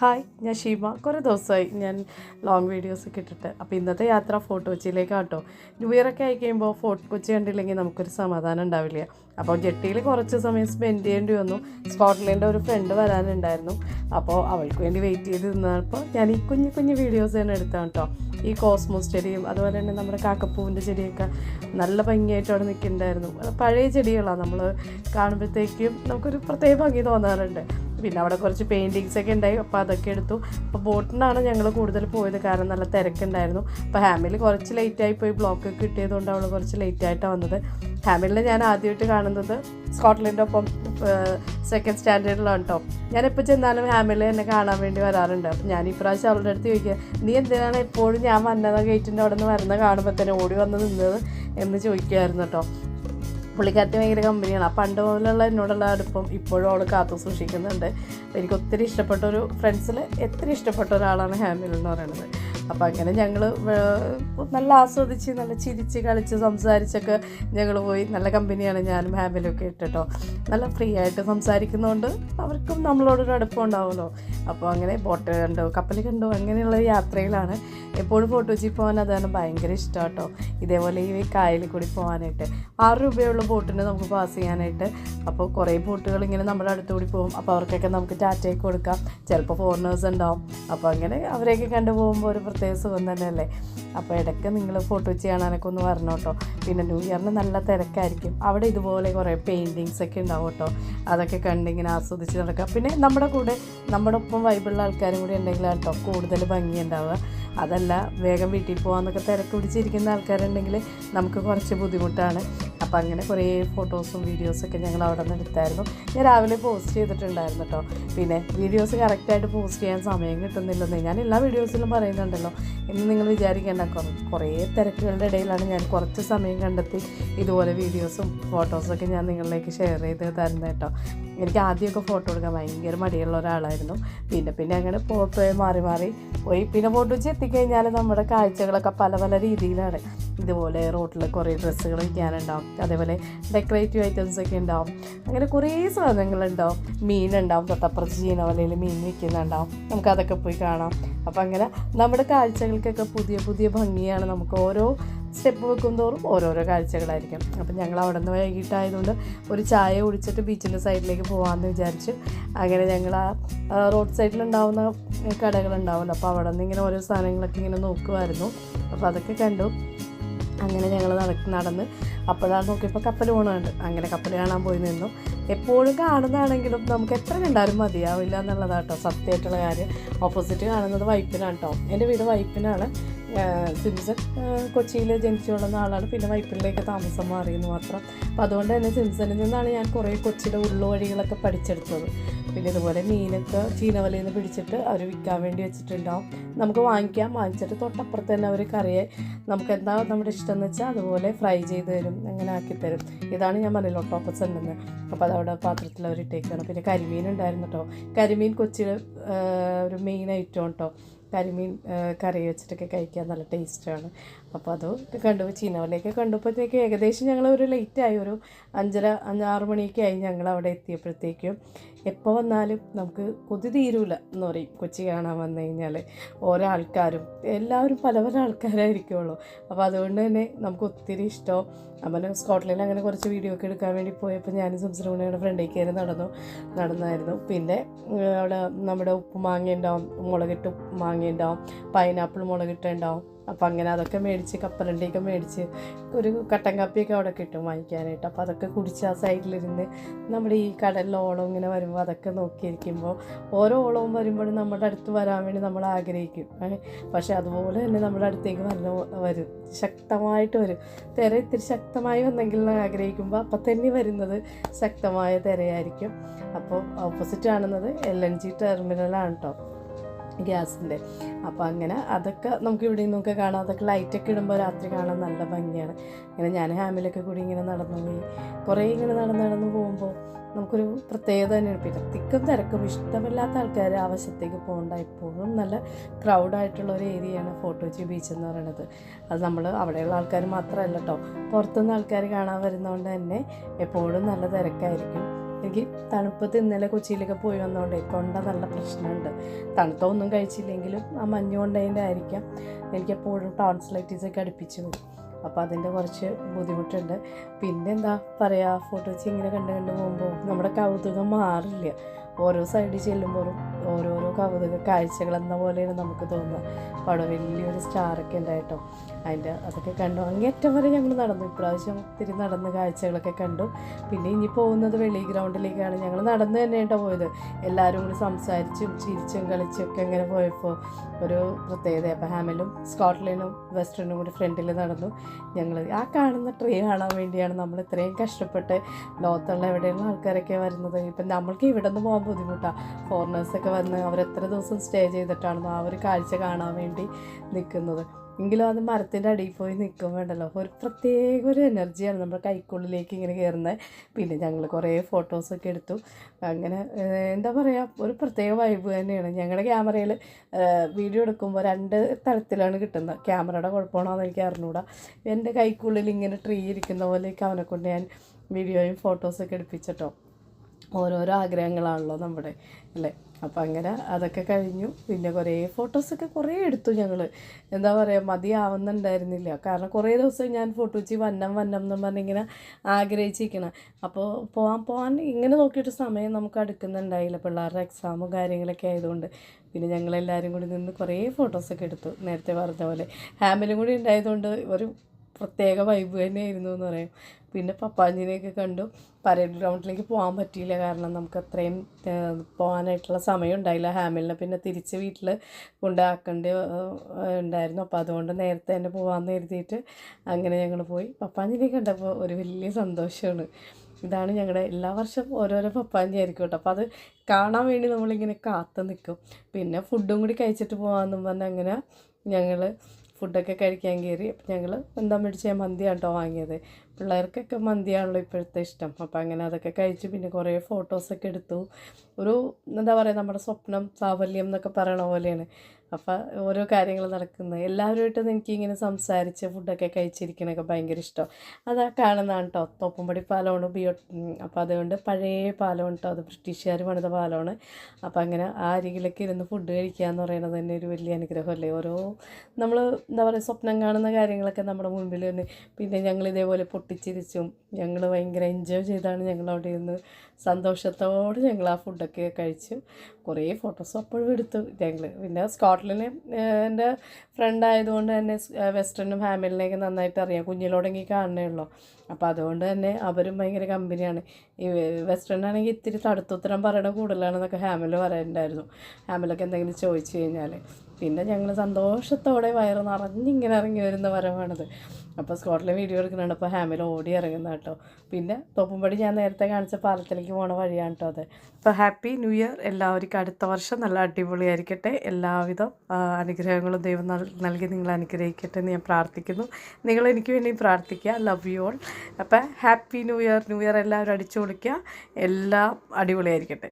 Hi ഞാൻ ഷീമ. കുറേ ദിവസമായി ഞാൻ ലോങ് വീഡിയോസ് ഒക്കെ ഇട്ടിട്ട്. അപ്പോൾ ഇന്നത്തെ യാത്ര ഫോർട്ട് കൊച്ചിയിലേക്കാണ് കേട്ടോ ന്യൂ ഇയറൊക്കെ ആയി കഴിയുമ്പോൾ ഫോർട്ട് കൊച്ചി കണ്ടില്ലെങ്കിൽ നമുക്കൊരു സമാധാനം ഉണ്ടാവില്ല. അപ്പോൾ ജെട്ടിയിൽ കുറച്ച് സമയം സ്പെൻഡ് ചെയ്യേണ്ടി വന്നു. സ്കോട്ട്ലൻഡിന്റെ ഒരു ഫ്രണ്ട് വരാനുണ്ടായിരുന്നു. അപ്പോൾ അവൾക്ക് വേണ്ടി വെയിറ്റ് ചെയ്ത് നിന്നപ്പോൾ ഞാൻ ഈ കുഞ്ഞു കുഞ്ഞു വീഡിയോസ് തന്നെ എടുത്താണ് കേട്ടോ ഈ കോസ്മോസ് ചെടിയും അതുപോലെ തന്നെ നമ്മുടെ കാക്കപ്പൂവിന്റെ ചെടിയൊക്കെ നല്ല ഭംഗിയായിട്ട് അവിടെ നിൽക്കുന്നുണ്ടായിരുന്നു. പഴയ ചെടികളാണ് നമ്മൾ കാണുമ്പോഴത്തേക്കും നമുക്കൊരു പ്രത്യേക ഭംഗി തോന്നാറുണ്ട്. പിന്നെ അവിടെ കുറച്ച് പെയിന്റിങ്സ് ഒക്കെ ഉണ്ടായി. അപ്പോൾ അതൊക്കെ എടുത്തു. അപ്പോൾ ബോട്ടിനാണ് ഞങ്ങൾ കൂടുതൽ പോയത്. കാരണം നല്ല തിരക്കുണ്ടായിരുന്നു. അപ്പോൾ ഹാമിൽ കുറച്ച് ലേറ്റായി പോയി. ബ്ലോക്ക് കിട്ടിയതുകൊണ്ട് അവൾ കുറച്ച് ലേറ്റായിട്ടാണ് വന്നത്. ഹാമിലിനെ ഞാൻ ആദ്യമായിട്ട് കാണുന്നത് സ്കോട്ട്ലൻഡ് ഒപ്പം സെക്കൻഡ് സ്റ്റാൻഡേർഡിലാണ് കേട്ടോ ഞാനെപ്പോൾ ചെന്നാലും ഹാമിൽ എന്നെ കാണാൻ വേണ്ടി വരാറുണ്ട്. അപ്പം ഞാൻ ഈ പ്രാവശ്യം അവളുടെ അടുത്ത് ചോദിക്കുക നീ എന്തിനാണ് എപ്പോഴും ഞാൻ വന്നത് ഗേറ്റിന്റെ അവിടെ നിന്ന് വരുന്ന കാണുമ്പോൾ തന്നെ ഓടി വന്ന് നിന്നത്? എന്ന് ചോദിക്കുമായിരുന്നു കേട്ടോ പുള്ളിക്കാരത്തി ഭയങ്കര കമ്പനിയാണ്. ആ പണ്ട് മുതലുള്ള എന്നോടുള്ള അടുപ്പം ഇപ്പോഴും അവൾ കാത്തു സൂക്ഷിക്കുന്നുണ്ട്. എനിക്ക് ഒത്തിരി ഇഷ്ടപ്പെട്ട ഒരു ഫ്രണ്ട്സിൽ എത്ര ഇഷ്ടപ്പെട്ട ഒരാളാണ് ഹാമിൽ എന്ന് പറയുന്നത്. അപ്പോൾ അങ്ങനെ ഞങ്ങൾ നല്ല ആസ്വദിച്ച് നല്ല ചിരിച്ച് കളിച്ച് സംസാരിച്ചൊക്കെ ഞങ്ങൾ പോയി. നല്ല കമ്പനിയാണ് ഞാനും ഹാമിലൊക്കെ ഇട്ടിട്ടോ. നല്ല ഫ്രീ ആയിട്ട് സംസാരിക്കുന്നതുകൊണ്ട് അവർക്കും നമ്മളോടൊരു അടുപ്പം ഉണ്ടാവുമല്ലോ. അപ്പോൾ അങ്ങനെ ബോട്ട് കണ്ടു കപ്പൽ കണ്ടു അങ്ങനെയുള്ള യാത്രയിലാണ്. എപ്പോഴും ഫോട്ടോ വെച്ച് പോകാൻ അതാണ് ഭയങ്കര ഇഷ്ടം കേട്ടോ ഇതേപോലെ ഈ കായലിൽ കൂടി പോകാനായിട്ട്. ആറ് രൂപയുള്ള ബോട്ടിന് നമുക്ക് പാസ് ചെയ്യാനായിട്ട്. അപ്പോൾ കുറേ ബോട്ടുകൾ ഇങ്ങനെ നമ്മുടെ അടുത്തുകൂടി പോകും. അപ്പോൾ അവർക്കൊക്കെ നമുക്ക് ടാറ്റയൊക്കെ കൊടുക്കാം. ചിലപ്പോൾ ഫോറിനേഴ്സ് ഉണ്ടാവും. അപ്പോൾ അങ്ങനെ അവരെയൊക്കെ കണ്ടു പോകുമ്പോൾ ഒരു പ്രത്യേക സുഖം തന്നെയല്ലേ? അപ്പോൾ ഇടയ്ക്ക് നിങ്ങൾ ഫോട്ടോ ചെയ്യാനൊക്കെ ഒന്ന് വരണം കേട്ടോ. പിന്നെ ന്യൂ ഇയറിന് നല്ല തിരക്കായിരിക്കും. അവിടെ ഇതുപോലെ കുറേ പെയിന്റിങ്സ് ഒക്കെ ഉണ്ടാവും കേട്ടോ. അതൊക്കെ കണ്ടിങ്ങനെ ആസ്വദിച്ച് നടക്കാം പിന്നെ നമ്മുടെ കൂടെ നമ്മുടെ ഒപ്പം വൈബിളുള്ള ആൾക്കാരും കൂടി ഉണ്ടെങ്കിലാണ് കേട്ടോ കൂടുതൽ ഭംഗി ഉണ്ടാവുക. അതല്ല വേഗം വീട്ടിൽ പോകാമെന്നൊക്കെ തിരക്ക് പിടിച്ചിരിക്കുന്ന ആൾക്കാരുണ്ടെങ്കിൽ നമുക്ക് കുറച്ച് ബുദ്ധിമുട്ടാണ്. അപ്പോൾ അങ്ങനെ കുറേ ഫോട്ടോസും വീഡിയോസൊക്കെ ഞങ്ങൾ അവിടെ നിന്ന് എടുത്തായിരുന്നു. ഞാൻ രാവിലെ പോസ്റ്റ് ചെയ്തിട്ടുണ്ടായിരുന്നു കേട്ടോ പിന്നെ വീഡിയോസ് കറക്റ്റായിട്ട് പോസ്റ്റ് ചെയ്യാൻ സമയം കിട്ടുന്നില്ലെന്ന്. ഞാൻ എല്ലാ വീഡിയോസിലും പറയുന്നുണ്ടല്ലോ. എന്ന് നിങ്ങൾ വിചാരിക്കേണ്ട കുറേ തിരക്കുകളുടെ ഇടയിലാണ് ഞാൻ കുറച്ച് സമയം കണ്ടെത്തി ഇതുപോലെ വീഡിയോസും ഫോട്ടോസൊക്കെ ഞാൻ നിങ്ങളിലേക്ക് ഷെയർ ചെയ്ത് തരുന്നത് കേട്ടോ എനിക്ക് ആദ്യമൊക്കെ ഫോട്ടോ എടുക്കാൻ ഭയങ്കര മടിയുള്ള ഒരാളായിരുന്നു. പിന്നെ പിന്നെ അങ്ങനെ ഫോട്ടോയെ മാറി മാറി പോയി. പിന്നെ ഫോട്ടോ വെച്ച് എത്തിക്കഴിഞ്ഞാൽ നമ്മുടെ കാഴ്ചകളൊക്കെ പല പല രീതിയിലാണ്. ഇതുപോലെ റോട്ടിൽ കുറേ ഡ്രസ്സുകൾ വിൽക്കാനുണ്ടാവും. അതേപോലെ ഡെക്കറേറ്റീവ് ഐറ്റംസ് ഒക്കെ ഉണ്ടാവും. അങ്ങനെ കുറേ സാധനങ്ങളുണ്ടാവും. മീനുണ്ടാവും തൊട്ടപ്പുറത്ത് ചീനവലയിൽ മീൻ വിൽക്കുന്നുണ്ടാവും. നമുക്കതൊക്കെ പോയി കാണാം. അപ്പോൾ അങ്ങനെ നമ്മുടെ കാഴ്ചകൾക്കൊക്കെ പുതിയ പുതിയ ഭംഗിയാണ്. നമുക്ക് ഓരോ സ്റ്റെപ്പ് വെക്കും തോറും ഓരോരോ കാഴ്ചകളായിരിക്കും. അപ്പം ഞങ്ങൾ അവിടെ നിന്ന് വൈകിട്ടായതുകൊണ്ട് ഒരു ചായ കുടിച്ചിട്ട് ബീച്ചിന്റെ സൈഡിലേക്ക് പോകാമെന്ന് വിചാരിച്ചു. അങ്ങനെ ഞങ്ങൾ ആ റോഡ് സൈഡിലുണ്ടാവുന്ന കടകളുണ്ടാവുമല്ലോ അപ്പോൾ അവിടെ നിന്ന് ഇങ്ങനെ ഓരോ സാധനങ്ങളൊക്കെ ഇങ്ങനെ നോക്കുമായിരുന്നു അപ്പോൾ അതൊക്കെ കണ്ടു. അങ്ങനെ ഞങ്ങൾ നടന്ന് അപ്പോഴാണ് നോക്കിയപ്പോൾ കപ്പൽ പോകണുണ്ട് അങ്ങനെ കപ്പൽ കാണാൻ പോയി നിന്നു. എപ്പോഴും കാണുന്നതാണെങ്കിലും നമുക്ക് എത്ര കണ്ടാലും മതിയാവില്ല എന്നുള്ളതാട്ടോ സത്യമായിട്ടുള്ള കാര്യം. ഓപ്പോസിറ്റ് കാണുന്നത് വൈപ്പിനാണ് കേട്ടോ എന്റെ വീട് വൈപ്പിനാണ്. സിംസൺ കൊച്ചിയിൽ ജനിച്ചു വളർന്ന ആളാണ്. പിന്നെ വൈപ്പിലേക്ക് താമസം മാറിയെന്ന് മാത്രം. അപ്പോൾ അതുകൊണ്ട് തന്നെ സിംസണിൽ നിന്നാണ് ഞാൻ കുറേ കൊച്ചിയുടെ ഉള്ളു വഴികളൊക്കെ പഠിച്ചെടുത്തത്. പിന്നെ ഇതുപോലെ മീനൊക്കെ ചീനവലയിൽ നിന്ന് പിടിച്ചിട്ട് അവർ വിൽക്കാൻ വേണ്ടി വെച്ചിട്ടുണ്ടാവും. നമുക്ക് വാങ്ങിക്കാം. വാങ്ങിച്ചിട്ട് തൊട്ടപ്പുറത്ത് തന്നെ അവർ കറിയെ നമുക്ക് എന്താ നമ്മുടെ ഇഷ്ടം എന്ന് വെച്ചാൽ അതുപോലെ ഫ്രൈ ചെയ്ത് തരും. അങ്ങനെ ആക്കി തരും. ഇതാണ് ഞാൻ പറഞ്ഞില്ല ഒട്ടോപ്പസ് അപ്പോൾ അതവിടെ പാത്രത്തിൽ അവർ ഇട്ടേക്കാണ്. പിന്നെ കരിമീൻ ഉണ്ടായിരുന്നു കേട്ടോ കരിമീൻ കൊച്ചിയിൽ ഒരു മെയിൻ ഐറ്റം കേട്ടോ കരിമീൻ കറി വെച്ചിട്ടൊക്കെ കഴിക്കാൻ നല്ല ടേസ്റ്റാണ്. അപ്പോൾ അത് കണ്ടു. ചീനവലയൊക്കെ കണ്ടപ്പോഴത്തേക്ക് ഏകദേശം ഞങ്ങൾ ഒരു ലേറ്റായി ഒരു അഞ്ചര ആറ് മണിയൊക്കെ ആയി ഞങ്ങൾ അവിടെ എത്തിയപ്പോഴത്തേക്കും. എപ്പോൾ വന്നാലും നമുക്ക് കൊതി തീരൂല എന്ന് പറയും കൊച്ചി കാണാൻ വന്നു കഴിഞ്ഞാൽ ഓരോ ആൾക്കാരും എല്ലാവരും പല പല ആൾക്കാരായിരിക്കുള്ളൂ. അപ്പോൾ അതുകൊണ്ട് തന്നെ നമുക്ക് ഒത്തിരി ഇഷ്ടം. അവന് സ്കോട്ട്ലൻഡിൽ അങ്ങനെ കുറച്ച് വീഡിയോ ഒക്കെ എടുക്കാൻ വേണ്ടി പോയപ്പോൾ ഞാനും സംസാരമുണയുടെ ഫ്രണ്ടിൽ കയറി നടന്നു നടന്നായിരുന്നു. പിന്നെ അവിടെ നമ്മുടെ ഉപ്പ് മാങ്ങ ഉണ്ടാവും മുളകിട്ട് മാങ്ങ ഉണ്ടാവും പൈനാപ്പിൾ മുളകിട്ട് അപ്പം അങ്ങനെ അതൊക്കെ മേടിച്ച് കപ്പലണ്ടിയൊക്കെ മേടിച്ച് ഒരു കട്ടൻ കാപ്പിയൊക്കെ അവിടെ കിട്ടും വാങ്ങിക്കാനായിട്ട്. അപ്പോൾ അതൊക്കെ കുടിച്ച് ആ സൈഡിലിരുന്ന് നമ്മുടെ ഈ കടലിൽ ഓളം ഇങ്ങനെ വരുമ്പോൾ അതൊക്കെ നോക്കിയിരിക്കുമ്പോൾ ഓരോ ഓളവും വരുമ്പോഴും നമ്മുടെ അടുത്ത് വരാൻ വേണ്ടി നമ്മൾ ആഗ്രഹിക്കും. പക്ഷേ അതുപോലെ തന്നെ നമ്മുടെ അടുത്തേക്ക് വരണ വരും. ശക്തമായിട്ട് വരും. തിര ഇത്തിരി ശക്തമായി വന്നെങ്കിൽ ആഗ്രഹിക്കുമ്പോൾ അപ്പം തന്നെ വരുന്നത് ശക്തമായ തിരയായിരിക്കും. അപ്പോൾ ഓപ്പോസിറ്റ് കാണുന്നത് എൽ എൻ ജി ടെർമിനലാണ് കേട്ടോ ഗ്യാസിന്റെ. അപ്പോൾ അങ്ങനെ അതൊക്കെ നമുക്ക് ഇവിടെ നിന്നൊക്കെ കാണാം. അതൊക്കെ ലൈറ്റൊക്കെ ഇടുമ്പോൾ രാത്രി കാണാൻ നല്ല ഭംഗിയാണ്. ഇങ്ങനെ ഞാൻ ഹാമിലൊക്കെ കൂടി ഇങ്ങനെ നടന്നു പോയി. കുറേ ഇങ്ങനെ നടന്ന് നടന്ന് പോകുമ്പോൾ നമുക്കൊരു പ്രത്യേകത തന്നെയാണ്. പിന്നെ തിക്കും തിരക്കും. ഇഷ്ടമില്ലാത്ത ആൾക്കാർ ആ വശത്തേക്ക് പോകണ്ട. എപ്പോഴും നല്ല ക്രൗഡായിട്ടുള്ള ഒരു ഏരിയയാണ് ഫോട്ടോജി ബീച്ച് എന്ന് പറയുന്നത് അത് നമ്മൾ അവിടെയുള്ള ആൾക്കാർ മാത്രമല്ല കേട്ടോ പുറത്തുനിന്ന് ആൾക്കാർ കാണാൻ വരുന്നതുകൊണ്ട് തന്നെ എപ്പോഴും നല്ല തിരക്കായിരിക്കും. എനിക്ക് തണുപ്പത്ത് ഇന്നലെ കൊച്ചിയിലൊക്കെ പോയി വന്നതുകൊണ്ട് തൊണ്ട നല്ല പ്രശ്നമുണ്ട്. തണുത്ത ഒന്നും കഴിച്ചില്ലെങ്കിലും ആ മഞ്ഞ് കൊണ്ടതിന്റെ ആയിരിക്കാം. എനിക്കെപ്പോഴും ടോൺസിലൈറ്റീസൊക്കെ അടുപ്പിച്ച് വരും. അപ്പോൾ അതിന്റെ കുറച്ച് ബുദ്ധിമുട്ടുണ്ട്. പിന്നെ എന്താ പറയുക ഫോട്ടോ വെച്ച് ഇങ്ങനെ കണ്ട് കണ്ട് പോകുമ്പോൾ നമ്മുടെ കൗതുകം മാറില്ല. ഓരോ സൈഡിൽ ചെല്ലുമ്പോഴും ഓരോരോ കൗതുക കാഴ്ചകൾ എന്ന പോലെയാണ് നമുക്ക് തോന്നുക. അപ്പോൾ അവിടെ വലിയൊരു സ്റ്റാറൊക്കെ ഉണ്ടായിട്ടോ അതിന്റെ അതൊക്കെ കണ്ടു. അങ്ങേറ്റം വരെ ഞങ്ങൾ നടന്നു. ഇപ്രാവശ്യം ഒത്തിരി നടന്ന് കാഴ്ചകളൊക്കെ കണ്ടു. പിന്നെ ഇനി പോകുന്നത് വെളി ഗ്രൗണ്ടിലേക്കാണ് ഞങ്ങൾ നടന്ന് തന്നെയാട്ടോ പോയത്. എല്ലാവരും കൂടി സംസാരിച്ചും ചിരിച്ചും കളിച്ചും ഒക്കെ ഇങ്ങനെ പോയപ്പോൾ ഒരു പ്രത്യേകത. അപ്പോൾ ഹാമിലും സ്കോട്ട്ലൻഡും വെസ്റ്റേണും കൂടി ഫ്രണ്ടിൽ നടന്നു. ഞങ്ങൾ ആ കാണുന്ന ട്രീ കാണാൻ വേണ്ടിയാണ് നമ്മൾ ഇത്രയും കഷ്ടപ്പെട്ട് ലോകത്തുള്ള എവിടെയുള്ള ആൾക്കാരൊക്കെ വരുന്നത്. ഇപ്പം നമ്മൾക്ക് ഇവിടെ നിന്ന് പോകാൻ ബുദ്ധിമുട്ടാണ് ഫോറിനേഴ്സൊക്കെ വന്ന് അവർ എത്ര ദിവസം സ്റ്റേ ചെയ്തിട്ടാണ് ആ ഒരു കാഴ്ച കാണാൻ വേണ്ടി നിൽക്കുന്നത് എങ്കിലും അത് മരത്തിന്റെ അടിയിൽ പോയി നിൽക്കും വേണ്ടല്ലോ. ഒരു പ്രത്യേക ഒരു എനർജിയാണ് നമ്മുടെ കൈക്കുള്ളിലേക്ക് ഇങ്ങനെ കയറുന്നത്. പിന്നെ ഞങ്ങൾ കുറേ ഫോട്ടോസൊക്കെ എടുത്തു. അങ്ങനെ എന്താ പറയുക ഒരു പ്രത്യേക വൈബ് തന്നെയാണ്. ഞങ്ങളുടെ ക്യാമറയിൽ വീഡിയോ എടുക്കുമ്പോൾ രണ്ട് തരത്തിലാണ് കിട്ടുന്നത്. ക്യാമറയുടെ കുഴപ്പമാണോ എന്ന് എനിക്ക് അറിഞ്ഞൂടാ. എന്റെ കൈക്കുള്ളിൽ ഇങ്ങനെ ട്രീ ഇരിക്കുന്ന പോലെയൊക്കെ അവനെ കൊണ്ട് ഞാൻ വീഡിയോയും ഫോട്ടോസൊക്കെ എടുപ്പിച്ചിട്ടോ. ഓരോരോ ആഗ്രഹങ്ങളാണല്ലോ നമ്മുടെ അല്ലേ? അപ്പം അങ്ങനെ അതൊക്കെ കഴിഞ്ഞു. പിന്നെ കുറേ ഫോട്ടോസൊക്കെ കുറേ എടുത്തു ഞങ്ങൾ എന്താ പറയുക മതിയാവുന്നുണ്ടായിരുന്നില്ല. കാരണം കുറേ ദിവസം ഞാൻ ഫോട്ടോ വെച്ച് വന്നം വന്നം എന്ന് പറഞ്ഞിങ്ങനെ ആഗ്രഹിച്ചിരിക്കണം. അപ്പോൾ പോകാൻ പോകാൻ ഇങ്ങനെ നോക്കിയിട്ട് സമയം നമുക്ക് അടുക്കുന്നുണ്ടായില്ല. പിള്ളേരുടെ എക്സാമും കാര്യങ്ങളൊക്കെ ആയതുകൊണ്ട്. പിന്നെ ഞങ്ങളെല്ലാവരും കൂടി നിന്ന് കുറേ ഫോട്ടോസൊക്കെ എടുത്തു. നേരത്തെ പറഞ്ഞ പോലെ. ഹാമിലും കൂടി ഉണ്ടായതുകൊണ്ട് ഒരു പ്രത്യേക വൈബ് തന്നെയായിരുന്നു എന്ന് പറയും. പിന്നെ പപ്പാഞ്ചിനെയൊക്കെ കണ്ടു. പരേഡ് ഗ്രൗണ്ടിലേക്ക് പോകാൻ പറ്റിയില്ല. കാരണം നമുക്ക് അത്രയും പോകാനായിട്ടുള്ള സമയം ഉണ്ടായില്ല. ഹാമിലിനെ പിന്നെ തിരിച്ച് വീട്ടിൽ കൊണ്ടാക്കേണ്ടി ഉണ്ടായിരുന്നു. അപ്പോൾ അതുകൊണ്ട് നേരത്തെ തന്നെ പോകാമെന്ന് കരുതിയിട്ട് അങ്ങനെ ഞങ്ങൾ പോയി. പപ്പാഞ്ചിനെ കണ്ടപ്പോൾ ഒരു വലിയ സന്തോഷമാണ് ഇതാണ് ഞങ്ങളുടെ എല്ലാ വർഷവും ഓരോരോ പപ്പാഞ്ചി ആയിരിക്കും കേട്ടോ. അപ്പോൾ അത് കാണാൻ വേണ്ടി നമ്മളിങ്ങനെ കാത്തു നിൽക്കും പിന്നെ ഫുഡും കൂടി കഴിച്ചിട്ട് പോകാമെന്നും പറഞ്ഞ് അങ്ങനെ ഞങ്ങൾ ഫുഡൊക്കെ കഴിക്കാൻ കയറി. അപ്പോൾ ഞങ്ങൾ എന്താ മേടിച്ച? മന്തിയാണ് കേട്ടോ വാങ്ങിയത്. പിള്ളേർക്കൊക്കെ മന്തിയാണല്ലോ ഇപ്പോഴത്തെ ഇഷ്ടം. അപ്പം അങ്ങനെ അതൊക്കെ കഴിച്ച് പിന്നെ കുറേ ഫോട്ടോസൊക്കെ എടുത്തു. ഒരു എന്താ പറയുക നമ്മുടെ സ്വപ്നം സാഫല്യം എന്നൊക്കെ പറയണ പോലെയാണ്. അപ്പം ഓരോ കാര്യങ്ങൾ നടക്കുന്നത്. എല്ലാവരുമായിട്ടും എനിക്കിങ്ങനെ സംസാരിച്ച് ഫുഡൊക്കെ കഴിച്ചിരിക്കണൊക്കെ ഭയങ്കര ഇഷ്ടം. അതാ കാണുന്നതാണ് കേട്ടോ. തോപ്പുംപടി പാലമാണ് ബിയോ അപ്പോൾ അതുകൊണ്ട് പഴയ പാലമാണ് കേട്ടോ. അത് ബ്രിട്ടീഷുകാർ പണിത പാലമാണ് അപ്പോൾ അങ്ങനെ ആ അരികിലൊക്കെ ഇരുന്ന് ഫുഡ് കഴിക്കുക എന്ന് പറയുന്നത് തന്നെ ഒരു വലിയ അനുഗ്രഹമല്ലേ. ഓരോ നമ്മൾ എന്താ പറയുക സ്വപ്നം കാണുന്ന കാര്യങ്ങളൊക്കെ നമ്മുടെ മുൻപിൽ തന്നെ പിന്നെ ഞങ്ങൾ ഇതേപോലെ പൊട്ടിച്ചിരിച്ചും ഞങ്ങൾ ഭയങ്കര എൻജോയ് ചെയ്താണ് ഞങ്ങൾ അവിടെ ഇരുന്ന്. സന്തോഷത്തോടെ ഞങ്ങൾ ആ ഫുഡൊക്കെ കഴിച്ചു. കുറേ ഫോട്ടോസ് അപ്പോഴും എടുത്തു. ഞങ്ങൾ പിന്നെ സ്കോട്ട്ലൻഡിൽ എന്റെ ഫ്രണ്ട് ആയതുകൊണ്ട് തന്നെ വെസ്റ്റേണും ഫാമിലിനെയൊക്കെ നന്നായിട്ട് അറിയാം. കുഞ്ഞിലോടെങ്കിൽ കാണണേ ഉള്ളൂ. അപ്പോൾ അതുകൊണ്ട് തന്നെ അവരും ഭയങ്കര കമ്പനിയാണ്. ഈ വെസ്റ്റേൺ ആണെങ്കിൽ ഇത്തിരി തടുത്തുത്തരം പറയണ കൂടുതലാണെന്നൊക്കെ ഹാമിൽ പറയുന്നുണ്ടായിരുന്നു ഹാമിലൊക്കെ എന്തെങ്കിലും ചോദിച്ചു കഴിഞ്ഞാൽ പിന്നെ ഞങ്ങൾ സന്തോഷത്തോടെ വയറ് നിറഞ്ഞിങ്ങനെ ഇറങ്ങി വരുന്ന വരവാണത്. അപ്പോൾ സ്കോട്ടിലെ വീഡിയോ എടുക്കുന്നുണ്ട്. അപ്പോൾ ഹാമിൽ ഓടി ഇറങ്ങുന്ന കേട്ടോ. പിന്നെ തോപ്പുംപടി ഞാൻ നേരത്തെ കാണിച്ച പാലത്തിലേക്ക് പോണ വഴിയാണ് കേട്ടോ അത്. അപ്പോൾ ഹാപ്പി ന്യൂ ഇയർ. എല്ലാവർക്കും അടുത്ത വർഷം നല്ല അടിപൊളിയായിരിക്കട്ടെ. എല്ലാവിധ അനുഗ്രഹങ്ങളും ദൈവം നൽ- നൽകി നിങ്ങൾ അനുഗ്രഹിക്കട്ടെ എന്ന് ഞാൻ പ്രാർത്ഥിക്കുന്നു. നിങ്ങൾ എനിക്ക് വേണ്ടി പ്രാർത്ഥിക്കുക. ലവ് യു ഓൾ അപ്പോൾ happy new year new year എല്ലാവരും അടിച്ചു പൊളിക്കുക. എല്ലാം അടിപൊളിയായിരിക്കട്ടെ.